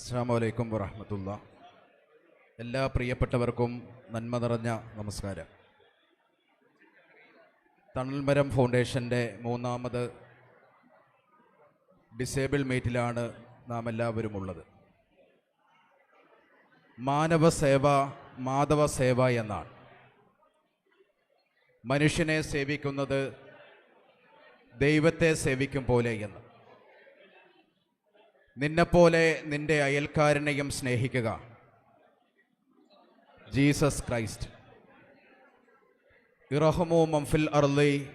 അസ്സാം വലൈക്കും വറഹമത്തുള്ള. എല്ലാ പ്രിയപ്പെട്ടവർക്കും നന്മ നിറഞ്ഞ നമസ്കാരം. തണൽമരം ഫൗണ്ടേഷന്റെ മൂന്നാമത് ഡിസേബിൾ മീറ്റിലാണ് നാം എല്ലാവരും ഉള്ളത് മാനവ സേവ മാധവ സേവ എന്നാണ്. മനുഷ്യനെ സേവിക്കുന്നത് ദൈവത്തെ സേവിക്കും പോലെ എന്ന്. നിന്നെപ്പോലെ നിന്റെ അയൽക്കാരനെയും സ്നേഹിക്കുക. Jesus Christ. ഇറഹമു മംഫിൽ അർലി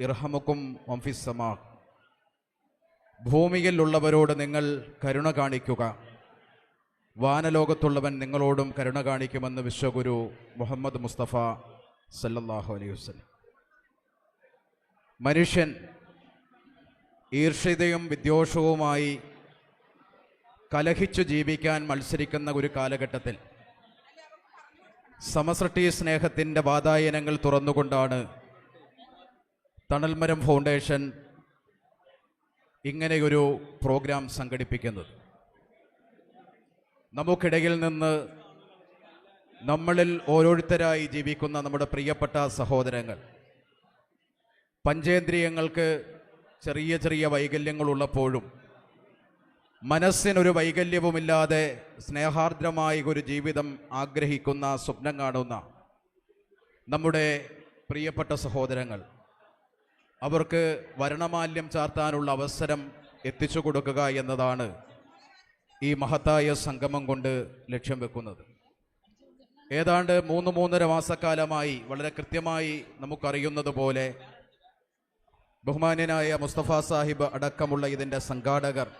ഇറഹമുക്കും മംഫിസമാ ഭൂമിയിലുള്ളവരോട് നിങ്ങൾ കരുണ കാണിക്കുക. വാനലോകത്തുള്ളവൻ നിങ്ങളോടും കരുണ കാണിക്കുമെന്ന് വിശ്വഗുരു മുഹമ്മദ് മുസ്തഫ സല്ലല്ലാഹു അലൈഹി വസല്ലം. മനുഷ്യൻ ഈർഷിതയും വിദ്വേഷവുമായി കലഹിച്ചു ജീവിക്കാൻ മത്സരിക്കുന്ന ഒരു കാലഘട്ടത്തിൽ സമസൃഷ്ടി സ്നേഹത്തിന്റെ വാതായനങ്ങൾ തുറന്നുകൊണ്ടാണ് തണൽമരം ഫൗണ്ടേഷൻ ഇങ്ങനെയൊരു പ്രോഗ്രാം സംഘടിപ്പിക്കുന്നത്. നമുക്കിടയിൽ നിന്ന് നമ്മളിൽ ഓരോരുത്തരായി ജീവിക്കുന്ന നമ്മുടെ പ്രിയപ്പെട്ട സഹോദരങ്ങൾ പഞ്ചേന്ദ്രിയങ്ങൾക്ക് ചെറിയ ചെറിയ വൈകല്യങ്ങളുള്ളപ്പോഴും മനസ്സിനൊരു വൈകല്യവുമില്ലാതെ സ്നേഹാർദ്രമായ ഒരു ജീവിതം ആഗ്രഹിക്കുന്ന സ്വപ്നം കാണുന്ന നമ്മുടെ പ്രിയപ്പെട്ട സഹോദരങ്ങൾ അവർക്ക് വരണമാല്യം ചാർത്താനുള്ള അവസരം എത്തിച്ചു കൊടുക്കുക എന്നതാണ് ഈ മഹത്തായ സംഗമം കൊണ്ട് ലക്ഷ്യം വെക്കുന്നത്. ഏതാണ്ട് മൂന്ന് മൂന്നര മാസക്കാലമായി വളരെ കൃത്യമായി നമുക്കറിയുന്നത് പോലെ ബഹുമാന്യനായ മുസ്തഫ സാഹിബ് അടക്കമുള്ള ഇതിന്റെ സംഘാടകർ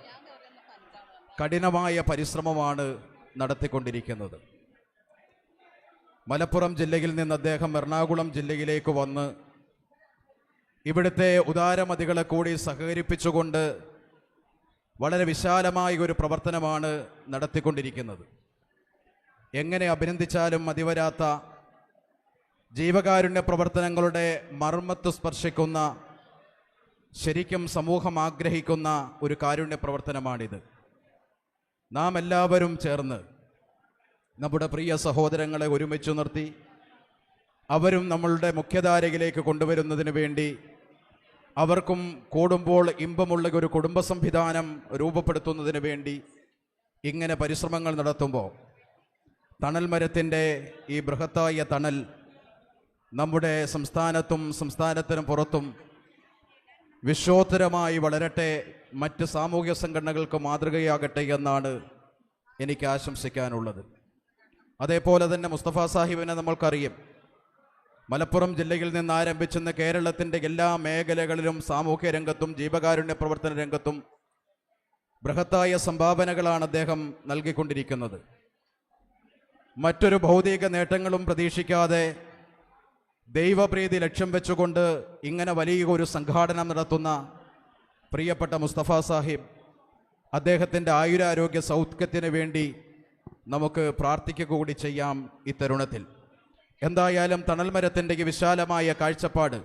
കഠിനമായ പരിശ്രമമാണ് നടത്തിക്കൊണ്ടിരിക്കുന്നത്. മലപ്പുറം ജില്ലയിൽ നിന്ന് അദ്ദേഹം എറണാകുളം ജില്ലയിലേക്ക് വന്ന് ഇവിടുത്തെ ഉദാരമതികളെ കൂടി സഹകരിപ്പിച്ചുകൊണ്ട് വളരെ വിശാലമായ ഒരു പ്രവർത്തനമാണ് നടത്തിക്കൊണ്ടിരിക്കുന്നത്. എങ്ങനെ അഭിനന്ദിച്ചാലും മതിവരാത്ത ജീവകാരുണ്യ പ്രവർത്തനങ്ങളുടെ മർമ്മത്ത് സ്പർശിക്കുന്ന ശരിക്കും സമൂഹം ആഗ്രഹിക്കുന്ന ഒരു കാരുണ്യ പ്രവർത്തനമാണിത്. നാം എല്ലാവരും ചേർന്ന് നമ്മുടെ പ്രിയ സഹോദരങ്ങളെ ഒരുമിച്ച് നിർത്തി അവരും നമ്മളുടെ മുഖ്യധാരയിലേക്ക് കൊണ്ടുവരുന്നതിന് വേണ്ടി അവർക്കും കൂടുമ്പോൾ ഇമ്പമുള്ള ഒരു കുടുംബ സംവിധാനം രൂപപ്പെടുത്തുന്നതിന് വേണ്ടി ഇങ്ങനെ പരിശ്രമങ്ങൾ നടത്തുമ്പോൾ തണൽ മരത്തിന്റെ ഈ ബൃഹത്തായ തണൽ നമ്മുടെ സംസ്ഥാനത്തും സംസ്ഥാനത്തിനും പുറത്തും വിശ്വോത്തരമായി വളരട്ടെ മറ്റ് സാമൂഹ്യ സംഘടനകൾക്ക് മാതൃകയാകട്ടെ എന്നാണ് എനിക്ക് ആശംസിക്കാനുള്ളത്. അതേപോലെ തന്നെ മുസ്തഫ സാഹിബിനെ നമ്മൾക്കറിയും. മലപ്പുറം ജില്ലയിൽ നിന്ന് ആരംഭിച്ചെന്ന് കേരളത്തിന്റെ എല്ലാ മേഖലകളിലും സാമൂഹ്യ രംഗത്തും ജീവകാരുണ്യ പ്രവർത്തന രംഗത്തും ബൃഹത്തായ സംഭാവനകളാണ് അദ്ദേഹം നൽകിക്കൊണ്ടിരിക്കുന്നത്. മറ്റൊരു ഭൗതിക നേട്ടങ്ങളും പ്രതീക്ഷിക്കാതെ ദൈവപ്രീതി ലക്ഷ്യം വെച്ചുകൊണ്ട് ഇങ്ങനെ വലിയ ഒരു സംഘാടനം നടത്തുന്ന പ്രിയപ്പെട്ട മുസ്തഫ സാഹിബ് അദ്ദേഹത്തിന്റെ ആയുരാരോഗ്യ സൗഖ്യത്തിന് വേണ്ടി നമുക്ക് പ്രാർത്ഥിക്കുക കൂടി ചെയ്യാം ഈ തരുണത്തിൽ. എന്തായാലും തണൽമരത്തിന്റെ വിശാലമായ കാഴ്ചപ്പാട്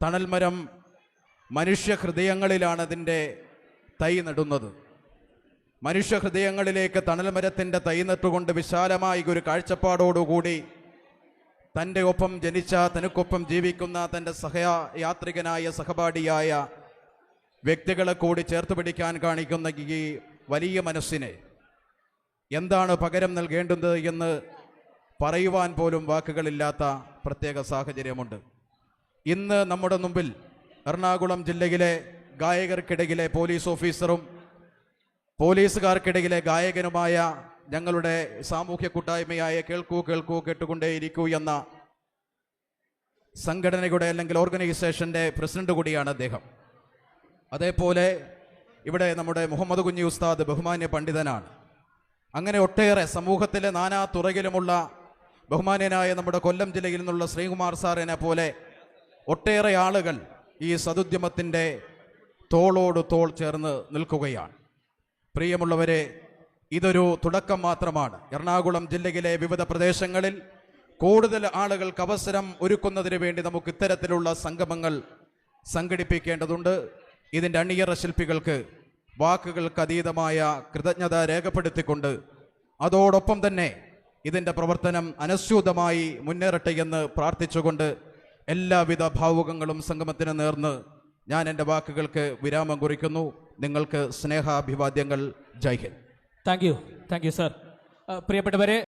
തണൽമരം മനുഷ്യ ഹൃദയങ്ങളിലാണ് അതിന്റെ തൈ നടുന്നത്. മനുഷ്യ ഹൃദയങ്ങളിലേക്ക് തണൽമരത്തിന്റെ തൈ നട്ടുകൊണ്ട് വിശാലമായ ഒരു കാഴ്ചപ്പാടോടുകൂടി തന്റെ ഒപ്പം ജനിച്ച തനിക്കൊപ്പം ജീവിക്കുന്ന തന്റെ സഹയാത്രികനായ സഹപാഠിയായ വ്യക്തികളെ കൂടി ചേർത്ത് പിടിക്കാൻ കാണിക്കുന്ന ഈ വലിയ മനസ്സിനെ എന്താണ് പകരം നൽകേണ്ടത് എന്ന് പറയുവാൻ പോലും വാക്കുകളില്ലാത്ത പ്രത്യേക സാഹചര്യമുണ്ട്. ഇന്ന് നമ്മുടെ മുമ്പിൽ എറണാകുളം ജില്ലയിലെ ഗായകർക്കിടയിലെ പോലീസ് ഓഫീസറും പോലീസുകാർക്കിടയിലെ ഗായകനുമായ ഞങ്ങളുടെ സാമൂഹ്യ കൂട്ടായ്മയായ കേൾക്കൂ കേൾക്കൂ കേട്ടുകൊണ്ടേയിരിക്കൂ എന്ന സംഘടനയുടെ അല്ലെങ്കിൽ ഓർഗനൈസേഷന്റെ പ്രസിഡന്റ് കൂടിയാണ് അദ്ദേഹം. അതേപോലെ ഇവിടെ നമ്മുടെ മുഹമ്മദ് കുഞ്ഞി ഉസ്താദ് ബഹുമാന്യ പണ്ഡിതനാണ്. അങ്ങനെ ഒട്ടേറെ സമൂഹത്തിലെ നാനാ തുറകിലുമുള്ള ബഹുമാന്യനായ നമ്മുടെ കൊല്ലം ജില്ലയിൽ നിന്നുള്ള ശ്രീകുമാർ സാറിനെ പോലെ ഒട്ടേറെ ആളുകൾ ഈ സതുദ്യമത്തിന്റെ തോളോട് തോൾ ചേർന്ന് നിൽക്കുകയാണ്. പ്രിയമുള്ളവരെ ഇതൊരു തുടക്കം മാത്രമാണ്. എറണാകുളം ജില്ലയിലെ വിവിധ പ്രദേശങ്ങളിൽ കൂടുതൽ ആളുകൾക്ക് അവസരം ഒരുക്കുന്നതിന് വേണ്ടി നമുക്ക് ഇത്തരത്തിലുള്ള സംഗമങ്ങൾ സംഘടിപ്പിക്കേണ്ടതുണ്ട്. ഇതിന്റെ അണിയറ ശില്പികൾക്ക് വാക്കുകൾക്ക് അതീതമായ കൃതജ്ഞത രേഖപ്പെടുത്തിക്കൊണ്ട് അതോടൊപ്പം തന്നെ ഇതിന്റെ പ്രവർത്തനം അനുസ്യൂതമായി മുന്നേറട്ടെ എന്ന് പ്രാർത്ഥിച്ചുകൊണ്ട് എല്ലാവിധ ഭാവുകങ്ങളും സംഗമത്തിന് നേർന്ന് ഞാൻ എന്റെ വാക്കുകൾക്ക് വിരാമം കുറിക്കുന്നു. നിങ്ങൾക്ക് സ്നേഹാഭിവാദ്യങ്ങൾ. ജയ് thank you thank you sir പ്രിയപ്പെട്ടവരെ